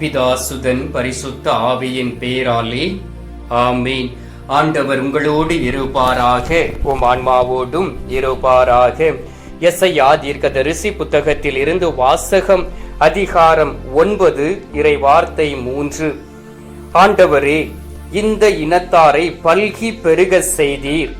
பிதாசுதன் பரிசுத்த ஆவியின் பேராலே ஆமீன். ஆண்டவர் உங்களோடு இருப்பாராக. உம் ஆன்மாவோடும் இருப்பாராக. எஸ்ஐயா தீர்க்கதரிசி புத்தகத்தில் இருந்து வாசகம் அதிகாரம் ஒன்பது இறை வார்த்தை மூன்று. ஆண்டவரே இந்த இனத்தாரை பல்கி பெருக செய்தீர்.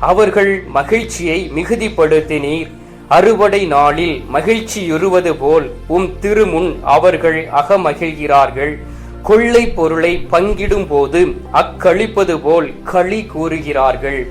அவர்கள் மகிழ்ச்சியை மிகுதிப்படுத்தினீர். அறுவடை நாளில் மகிழ்ச்சியுறுவது போல் உம் திருமுன் அவர்கள் அகமகிழ்கிறார்கள். கொள்ளை பொருளை பங்கிடும் போது அக்களிப்பது போல் களி கூறுகிறார்கள்.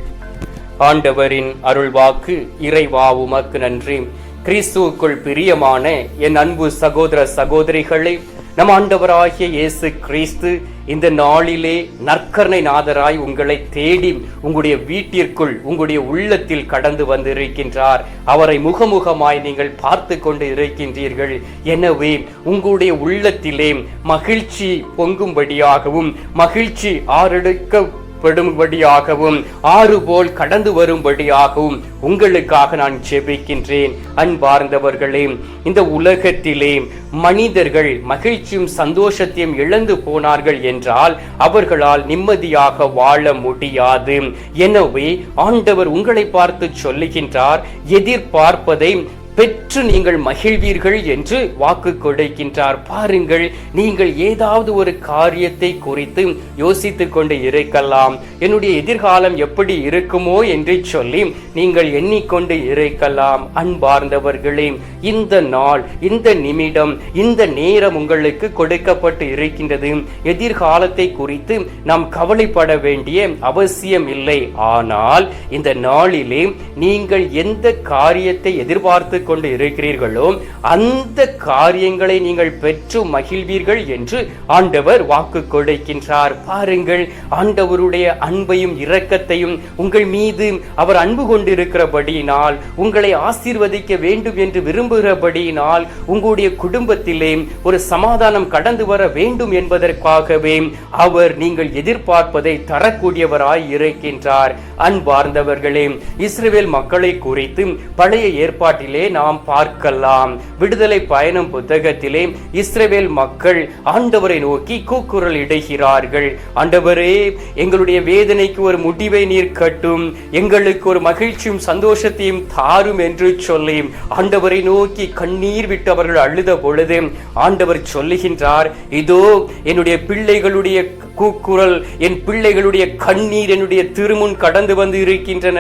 ஆண்டவரின் அருள்வாக்கு இறைவா உமக்கு நன்றி. கிறிஸ்துவுக்குள் பிரியமான என் அன்பு சகோதர சகோதரிகளை நம் ஆண்டவராகிய இயேசு கிறிஸ்து இந்த நாளிலே நற்கரணை நாதராய் உங்களை தேடி உங்களுடைய வீட்டிற்குள் உங்களுடைய உள்ளத்தில் கடந்து வந்திருக்கின்றார். அவரை முகமுகமாய் நீங்கள் பார்த்து கொண்டு இருக்கின்றீர்கள். எனவே உங்களுடைய உள்ளத்திலே மகிழ்ச்சி பொங்கும்படியாகவும் மகிழ்ச்சி ஆறெடுக்க படும்படியாகவும் ஆறு போல் கடந்து வரும்படியாகவும் உங்களுக்காக நான் ஜெபிக்கின்றேன். அன்பார்ந்தவர்களே இந்த உலகத்திலே மனிதர்கள் மகிழ்ச்சியும் சந்தோஷத்தையும் இழந்து போனார்கள் என்றால் அவர்களால் நிம்மதியாக வாழ முடியாது. எனவே ஆண்டவர் உங்களை பார்த்து சொல்லுகின்றார் எதிர்பார்ப்பதை பெற்று நீங்கள் மகிழ்வீர்கள் என்று வாக்கு கொடுக்கின்றார். பாருங்கள் நீங்கள் ஏதாவது ஒரு காரியத்தை குறித்து யோசித்துக் கொண்டு இருக்கலாம். என்னுடைய எதிர்காலம் எப்படி இருக்குமோ என்று சொல்லி நீங்கள் எண்ணிக்கொண்டு இருக்கலாம். அன்பார்ந்தவர்களே இந்த நாள் இந்த நிமிடம் இந்த நேரம் உங்களுக்கு கொடுக்கப்பட்டு இருக்கின்றது. எதிர்காலத்தை குறித்து நாம் கவலைப்பட வேண்டிய அவசியம் இல்லை. ஆனால் இந்த நாளிலே நீங்கள் எந்த காரியத்தை எதிர்பார்த்து கொண்டு இருக்கிறீர்களோ அந்த காரியங்களை நீங்கள் பெற்று மகிழ்வீர்கள் என்று ஆண்டவர் வாக்கு கொடுக்கின்றார். பாருங்கள் ஆண்டவருடைய அன்பையும் இரக்கத்தையும் உங்கள் மீது அவர் அன்பு கொண்டிருக்கிறபடியினால் உங்களை ஆசீர்வதிக்க வேண்டும் என்று விரும்புகிறபடியினால் உங்களுடைய குடும்பத்திலே ஒரு சமாதானம் கடந்து வர வேண்டும் என்பதற்காகவே அவர் நீங்கள் எதிர்பார்ப்பதை தரக்கூடியவராய் இருக்கின்றார். அன்பார்ந்தவர்களே இஸ்ரேல் மக்களை குறித்து பழைய ஏற்பாட்டிலே நாம் பார்க்கலாம். விடுதலை பயணம் புத்தகத்திலே இஸ்ரேல் மக்கள் ஆண்டவரை நோக்கி கூக்குரல் இடுகிறார்கள். ஆண்டவரே எங்களுடைய வேதனைக்கு ஒரு முடிவை நீர் கட்டும். எங்களுக்கு ஒரு மகிழ்ச்சியும் சந்தோஷத்தையும் தாரும் என்று சொல்லி ஆண்டவரை நோக்கி கண்ணீர் விட்டு அவர்கள் அழுத பொழுது ஆண்டவர் சொல்லுகின்றார் இதோ என்னுடைய பிள்ளைகளுடைய கூக்குரல் என் பிள்ளைகளுடைய கண்ணீர் என்னுடைய திருமுன் கடந்து வந்து இருக்கின்றன.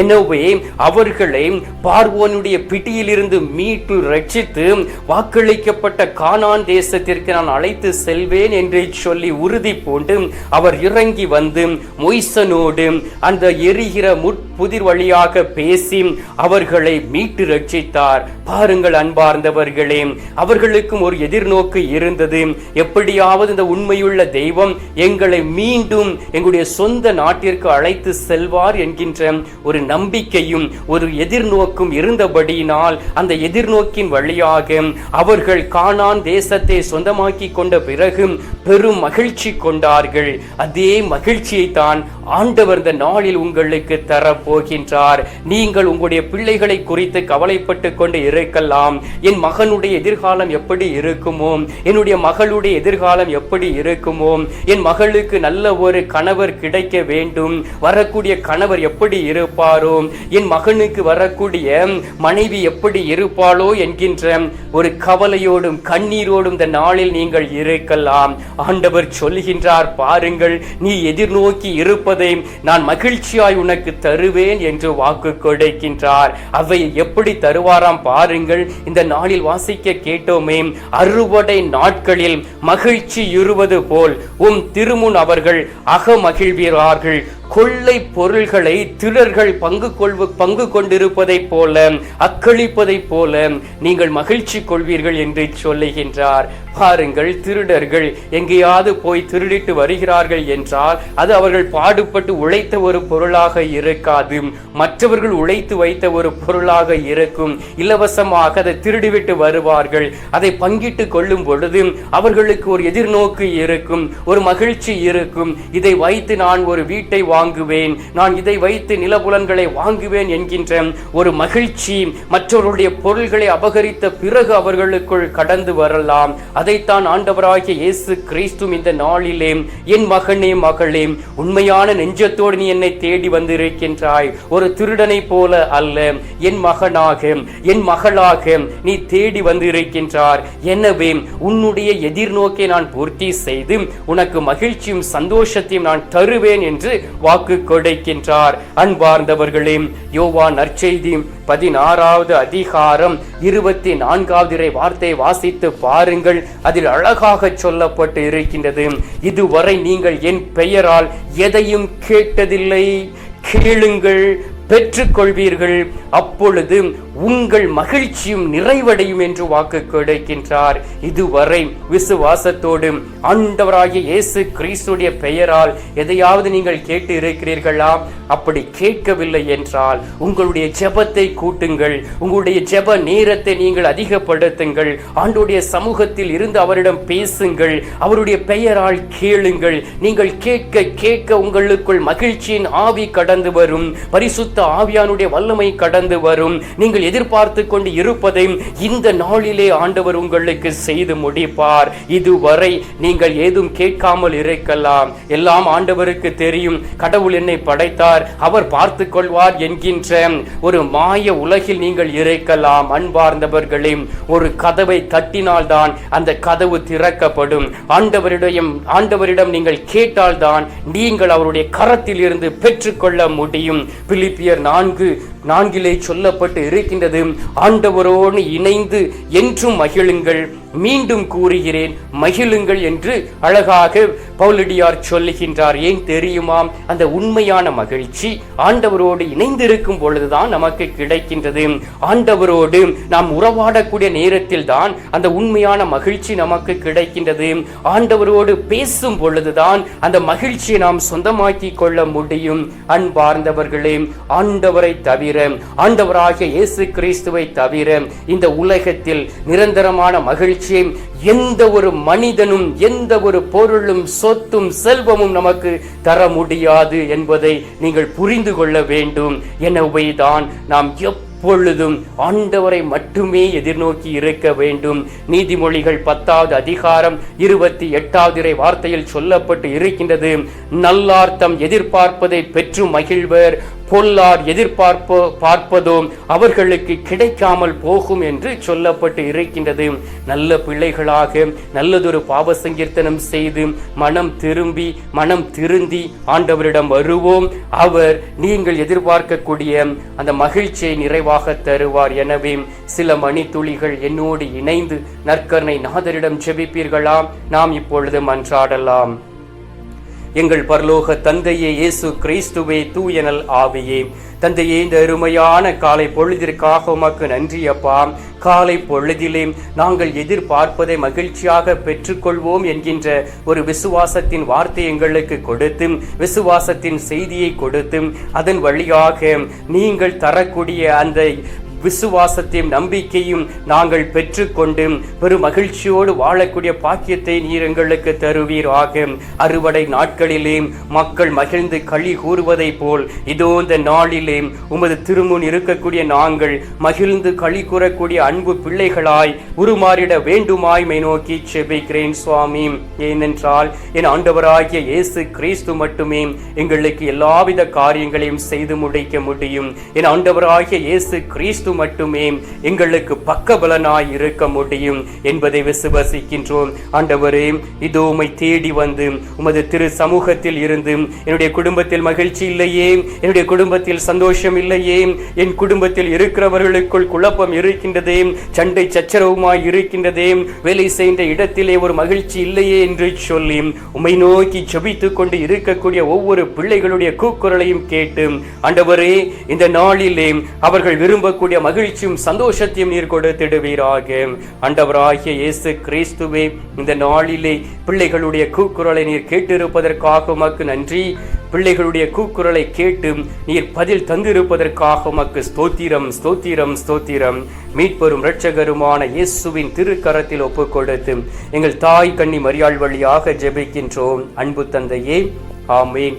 எனவே அவர்களை பார்வோனுடைய பிடியிலிருந்து மீட்டு ரட்சித்து வாக்களிக்கப்பட்ட கானான் தேசத்திற்கு நான் அழைத்து செல்வேன் என்று சொல்லி உறுதி பூண்டு அவர் இறங்கி வந்து மொய்சனோடு அந்த எரிகிற முட்புதிர் வழியாக பேசி அவர்களை மீட்டு ரட்சித்தார். பாருங்கள் அன்பார்ந்தவர்களே அவர்களுக்கும் ஒரு எதிர்நோக்கு இருந்தது. எப்படியாவது இந்த உண்மையுள்ள தெய்வம் எங்களை மீண்டும் எங்களுடைய சொந்த நாட்டிற்கு அழைத்து செல்வார் என்கின்ற ஒரு நம்பிக்கையும் ஒரு எதிர்நோக்கும் இருந்தபடியினால் அந்த எதிர்நோக்கின் வழியாக அவர்கள் காணான் தேசத்தை சொந்தமாக்கி கொண்ட பிறகு பெரும் மகிழ்ச்சி கொண்டார்கள். அதே மகிழ்ச்சியை தான் ஆண்டவர் இந்த நாளில் உங்களுக்கு தரப்போகின்றார். நீங்கள் உங்களுடைய பிள்ளைகளை குறித்து கவலைப்பட்டு கொண்டு இருக்கலாம். என் மகனுடைய எதிர்காலம் எப்படி இருக்குமோ என்னுடைய மகளுடைய எதிர்காலம் எப்படி இருக்குமோ என் மகளுக்கு நல்ல ஒரு கணவர் கிடைக்க வேண்டும். வரக்கூடிய கணவர் எப்படி இருப்பாரோ என் மகனுக்கு வரக்கூடிய மனைவி எப்படி இருப்பாளோ என்கின்ற ஒரு கவலையோடும் கண்ணீரோடும் இந்த நாளில் நீங்கள் இருக்கலாம். ஆண்டவர் சொல்லுகின்றார் பாருங்கள் நீ எதிர்நோக்கி இருப்பதை நான் மகிழ்ச்சியாய் உனக்கு தருவேன் என்று வாக்கு கொடுக்கின்றார். அவை எப்படி தருவாராம் பாருங்கள். இந்த நாளில் வாசிக்க கேட்டோமே அறுவடை நாட்களில் மகிழ்ச்சி இருவது போல் உம் திருமுன் அவர்கள் அகமகிழ்வீரார்கள் கொள்ளை பொருள்களை திருடர்கள் பங்கு கொள்வ பங்கு கொண்டிருப்பதைப் போல அக்களிப்பதைப் போல நீங்கள் மகிழ்ச்சி கொள்வீர்கள் என்று சொல்லுகின்றார். பாருங்கள் திருடர்கள் எங்கேயாவது போய் திருடிட்டு வருகிறார்கள் என்றால் அது அவர்கள் பாடுபட்டு உழைத்த ஒரு பொருளாக இருக்காது. மற்றவர்கள் உழைத்து வைத்த ஒரு பொருளாக இருக்கும். இலவசமாக அதை திருடிவிட்டு வருவார்கள். அதை பங்கிட்டு கொள்ளும் பொழுது அவர்களுக்கு ஒரு எதிர்நோக்கு இருக்கும் ஒரு மகிழ்ச்சி இருக்கும். இதை வைத்து நான் ஒரு வீட்டை வாங்குவேன். நான் இதை வைத்து நிலபுலன்களை வாங்குவேன் என்கின்ற ஒரு மகிழ்ச்சி மற்றவர்களுடைய பொருள்களை அபகரித்த பிறகு அவர்களுக்குள் கடந்து வரலாம். அதைத்தான் ஆண்டவராகிய இயேசு கிறிஸ்தும் இந்த நாளிலே என் மகனே மகளே உண்மையான நெஞ்சத்தோடு நீ என்னை தேடி வந்திருக்கின்றாய். ஒரு திருடனை போல அல்ல. என் மகனாக என் மகளாக நீ தேடி வந்திருக்கின்றார். எனவே உன்னுடைய எதிர்நோக்கை நான் பூர்த்தி செய்து உனக்கு மகிழ்ச்சியும் சந்தோஷத்தையும் நான் தருவேன் என்று வாக்கு கொடைக்கின்றார். அன்பார்ந்தவர்களே யோவான் நற்செய்தி பதினாறாவது அதிகாரம் இருபத்தி நான்காவது வார்த்தை வாசித்து பாருங்கள். அதில் அழகாக சொல்லப்பட்டு இருக்கின்றது இதுவரை நீங்கள் என் பெயரால் எதையும் கேட்டதில்லை. கேளுங்கள் பெற்றுக்கொள்வீர்கள். அப்பொழுது உங்கள் மகிழ்ச்சியும் நிறைவடையும் என்று வாக்கு கிடைக்கின்றார். இதுவரை விசுவாசத்தோடு ஆண்டவராகிய இயேசு கிறிஸ்துடைய பெயரால் எதையாவது நீங்கள் கேட்டு இருக்கிறீர்களா அப்படி கேட்கவில்லை என்றால் உங்களுடைய ஜெபத்தை கூட்டுங்கள். உங்களுடைய ஜெப நேரத்தை நீங்கள் அதிகப்படுத்துங்கள். ஆண்டுடைய சமூகத்தில் இருந்து அவரிடம் பேசுங்கள். அவருடைய பெயரால் கேளுங்கள். நீங்கள் கேட்க கேட்க உங்களுக்குள் மகிழ்ச்சியின் ஆவி கடந்து வரும். பரிசுத்த ஆவியானுடைய வல்லமை கடந்து வரும். நீங்கள் எதிர்பார்த்து கொண்டு இருப்பதை இந்த நாளிலே ஆண்டவர் உங்களுக்கு செய்து முடிப்பார். இதுவரை நீங்கள் ஏதும் கேட்காமல் இருக்கலாம். எல்லாம் ஆண்டவருக்கு தெரியும். கடவுள் என்னை படைத்தார். அவர் பார்த்து கொள்வார் என்கின்ற ஒரு மாய உலகில் நீங்கள் இருக்கலாம் அன்பார்ந்தவர்களே. ஒரு கதவை தட்டினால்தான் அந்த கதவு திறக்கப்படும். ஆண்டவரிடம் ஆண்டவரிடம் நீங்கள் கேட்டால்தான் நீங்கள் அவருடைய கரத்தில் இருந்து பெற்றுக்கொள்ள முடியும். பிலிப்பிய நான்கு நான்கிலே சொல்லப்பட்டு இருக்கின்றது. ஆண்டவரோடு இணைந்து என்றும் மகிழுங்கள். மீண்டும் கூறுகிறேன் மகிழுங்கள் என்று அழகாக பவுலடியார் சொல்லுகின்றார். ஏன் தெரியுமா? அந்த உண்மையான மகிழ்ச்சி ஆண்டவரோடு இணைந்திருக்கும் பொழுதுதான் நமக்கு கிடைக்கின்றது. ஆண்டவரோடு நாம் உறவாடக்கூடிய நேரத்தில் தான் அந்த உண்மையான மகிழ்ச்சி நமக்கு கிடைக்கின்றது. ஆண்டவரோடு பேசும் பொழுதுதான் அந்த மகிழ்ச்சியை நாம் சொந்தமாக்கி கொள்ள முடியும். அன்பார்ந்தவர்களே ஆண்டவரை தவிர ஆண்டவராகிய இயேசு கிறிஸ்துவை தவிர இந்த உலகத்தில் நிரந்தரமான மகிழ்ச்சியை எந்த ஒரு மனிதனும் எந்த ஒரு பொருளும் சொத்தும் செல்வமும் நமக்கு தர முடியாது என்பதை நீங்கள் புரிந்து கொள்ள வேண்டும். எனவேதான் நாம் எப்பொழுதும் ஆண்டவரை மட்டுமே எதிர்நோக்கி இருக்க வேண்டும். நீதிமொழிகள் பத்தாவது அதிகாரம் இருபத்தி எட்டாவது வார்த்தையில் சொல்லப்பட்டு இருக்கின்றது நல்லார்த்தம் எதிர்பார்ப்பதை பெற்று மகிழ்வர் பொல்லார் எதிர்பார்ப்போ பார்ப்பதோ அவர்களுக்கு கிடைக்காமல் போகும் என்று சொல்லப்பட்டு இருக்கின்றது. நல்ல பிள்ளைகளாக நல்லதொரு பாவ சங்கீர்த்தனம் செய்து மனம் திரும்பி மனம் திருந்தி ஆண்டவரிடம் வருவோம். அவர் நீங்கள் எதிர்பார்க்கக்கூடிய அந்த மகிழ்ச்சியை நிறைவாக தருவார். எனவே சில மணித்துளிகள் என்னோடு இணைந்து நற்கருணை நாதரிடம் ஜெபிப்பீர்களாம் நாம் இப்பொழுது மன்றாடலாம். எங்கள் பரலோக தந்தையே இயேசு கிறிஸ்துவே தூயனல் ஆவியே. தந்தையே இந்த அருமையான காலை பொழுதிற்காக உமக்கு நன்றி அப்பா. காலை பொழுதிலே நாங்கள் எதிர்பார்ப்பதை மகிழ்ச்சியாக பெற்றுக்கொள்வோம் என்கின்ற ஒரு விசுவாசத்தின் வார்த்தை எங்களுக்கு கொடுத்து விசுவாசத்தின் செய்தியை கொடுத்து அதன் வழியாக நீங்கள் தரக்கூடிய அந்த விசுவாசத்தையும் நம்பிக்கையும் நாங்கள் பெற்றுக்கொண்டு பெரும் மகிழ்ச்சியோடு வாழக்கூடிய பாக்கியத்தை நீர் எங்களுக்கு தருவீராக. அறுவடை நாட்களிலே மக்கள் மகிழ்ந்து களி கூறுவதைப் போல் இதோ இந்த நாளிலே உமது திருமுன் இருக்கக்கூடிய நாங்கள் மகிழ்ந்து களி கூறக்கூடிய அன்பு பிள்ளைகளாய் உருமாறிட வேண்டுமாய் மை நோக்கி செபிக்கிறேன் சுவாமி. ஏனென்றால் என் ஆண்டவராகிய இயேசு கிறிஸ்து மட்டுமே எங்களுக்கு எல்லாவித காரியங்களையும் செய்து முடிக்க முடியும். என் ஆண்டவராகிய இயேசு கிறிஸ்து மட்டுமே எங்களுக்கு பக்கபலனாய் இருக்க முடியும் என்பதை விசுவசிக்கின்றோம். ஆண்டவரே இதோ உமை தேடி வந்து உமது திரு சமூகத்தில் இருந்து என்னுடைய குடும்பத்தில் மகிழ்ச்சி இல்லையே என்னுடைய குடும்பத்தில் சந்தோஷம் இல்லையே என் குடும்பத்தில் இருக்கிறவர்களுக்குள் குழப்பம் இருக்கின்றதே சண்டை சச்சரவுமாய் இருக்கின்றதே வேலை செய்த இடத்திலே ஒரு மகிழ்ச்சி இல்லையே என்று சொல்லி உமை நோக்கி ஜெபித்துக் கொண்டு இருக்கக்கூடிய ஒவ்வொரு பிள்ளைகளுடைய கூக்குரலையும் கேட்டு ஆண்டவரே இந்த நாளிலே அவர்கள் விரும்பக்கூடிய மகிழ்ச்சியும் சந்தோஷத்தையும் நீர் கொடுத்திடுவீராக ஆண்டவராகிய இயேசு கிறிஸ்துவே இந்த நாளிலே பிள்ளைகளுடைய கூக்குரலை நீர் கேட்டிருப்பதற்காக உமக்கு நன்றி. பிள்ளைகளுடைய கூக்குரலை கேட்டு நீர் பதில் தந்திருப்பதற்காக உமக்கு ஸ்தோத்திரம் ஸ்தோத்திரம் ஸ்தோத்திரம். மீட்பெரும் இரட்சகருமான இயேசுவின் திருக்கரத்தில் ஒப்புக் கொடுத்து எங்கள் தாய் கண்ணி மரியாள் வழியாக ஜெபிக்கின்றோம். அன்பு தந்தையே ஆமேன்.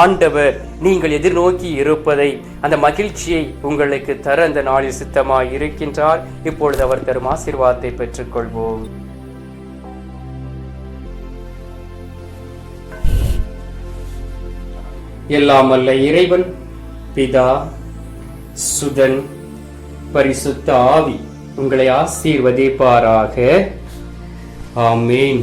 ஆண்டவர் நீங்கள் எதிர்நோக்கி இருப்பதை அந்த மகிழ்ச்சியை உங்களுக்கு தர அந்த நாளில் சித்தமாய் இருக்கின்றார் இப்பொழுது அவர் தரும் ஆசீர்வாதத்தை பெற்றுக்கொள்வோம். எல்லாம் அல்ல இறைவன் பிதா சுதன் பரிசுத்த ஆவி உங்களை ஆசீர்வதிப்பாராக. ஆமேன்.